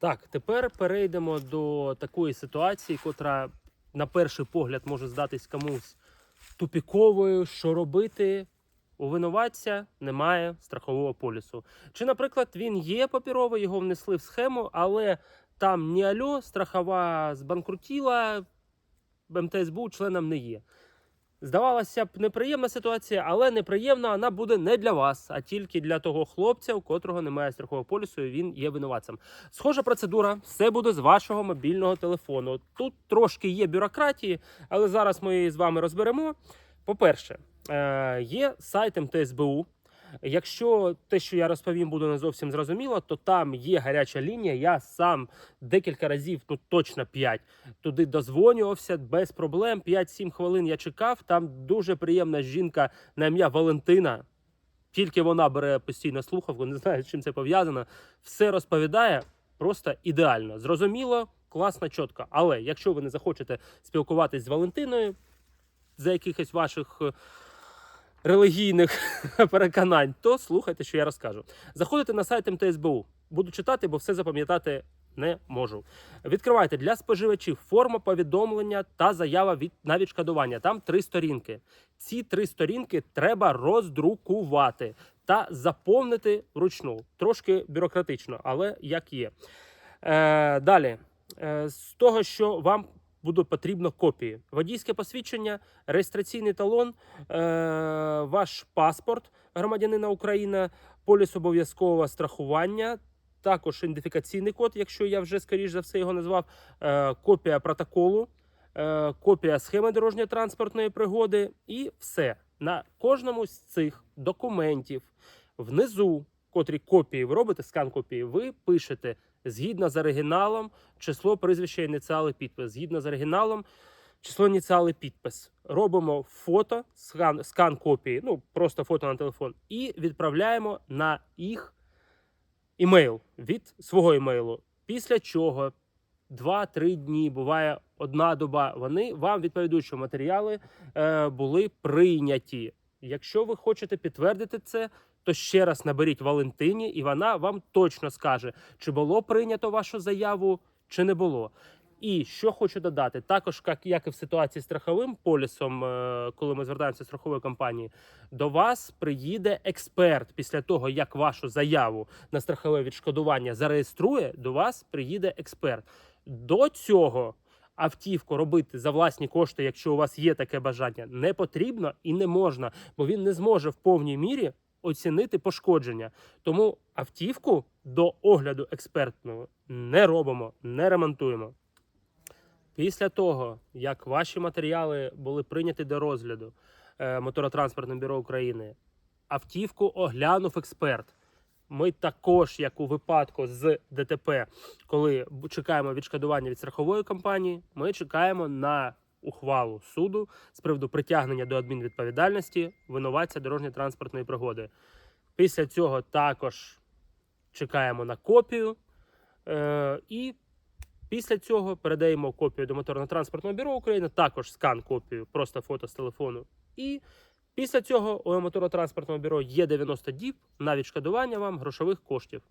Так, тепер перейдемо до такої ситуації, котра на перший погляд може здатись комусь тупіковою, що робити. У винуватця немає страхового полісу. Чи, наприклад, він є папіровий, його внесли в схему, але там ні альо, страхова збанкрутіла, МТСБУ членом не є. Здавалося б, неприємна ситуація, але неприємна вона буде не для вас, а тільки для того хлопця, у котрого немає страхового полісу, і він є винуватцем. Схожа процедура, все буде з вашого мобільного телефону. Тут трошки є бюрократії, але зараз ми її з вами розберемо. По-перше, е, є сайт МТСБУ. Якщо те, що я розповім, буде не зовсім зрозуміло, то там є гаряча лінія. Я сам декілька разів, ну точно 5, туди дозвонювався без проблем. 5-7 хвилин я чекав. Там дуже приємна жінка на ім'я Валентина. Тільки вона бере постійно слухавку, не знаю, з чим це пов'язано. Все розповідає просто ідеально. Зрозуміло, класно, чітко. Але якщо ви не захочете спілкуватись з Валентиною за якихось ваших е, релігійних переконань, то слухайте, що я розкажу. Заходите на сайт МТСБУ. Буду читати, бо все запам'ятати не можу. Відкривайте для споживачів форма повідомлення та заява від на відшкодування. Там три сторінки. Ці три сторінки треба роздрукувати та заповнити вручну. Трошки бюрократично, але як є. Е, далі, е, з того, що вам буде потрібно копії: водійське посвідчення, реєстраційний талон, е, ваш паспорт громадянина України, поліс обов'язкового страхування. Також ідентифікаційний код, якщо я вже скоріш за все його назвав, е, копія протоколу, е, копія схеми дорожньо-транспортної пригоди, і все на кожному з цих документів внизу, котрі копії ви робите, скан копії, ви пишете згідно з оригіналом, число, прізвище, ініціали, підпис. Згідно з оригіналом, число, ініціали, підпис. Робимо фото, скан, скан копії, ну просто фото на телефон, і відправляємо на їх імейл від свого імейлу. Після чого 2-3 дні, буває одна доба, вони вам відповідають, що матеріали е, були прийняті. Якщо ви хочете підтвердити це, то ще раз наберіть Валентині, і вона вам точно скаже, чи було прийнято вашу заяву, чи не було. І що хочу додати, також як, і в ситуації з страховим полісом, е, коли ми звертаємося з страхової компанії, до вас приїде експерт після того, як вашу заяву на страхове відшкодування зареєструє. До вас приїде експерт. До цього автівку робити за власні кошти, якщо у вас є таке бажання, не потрібно і не можна, бо він не зможе в повній мірі оцінити пошкодження. Тому автівку до огляду експертного не робимо, не ремонтуємо. Після того, як ваші матеріали були прийняті до розгляду е, Моторотранспортним бюро України, автівку оглянув експерт. Ми також, як у випадку з ДТП, коли чекаємо відшкодування від страхової компанії, ми чекаємо на ухвалу суду з приводу притягнення до адмінвідповідальності винуватця дорожньо-транспортної пригоди. Після цього також чекаємо на копію. Е, і після цього передаємо копію до моторно-транспортного бюро України, також скан копію, просто фото з телефону. І після цього у моторно-транспортного бюро є 90 діб на відшкодування вам грошових коштів.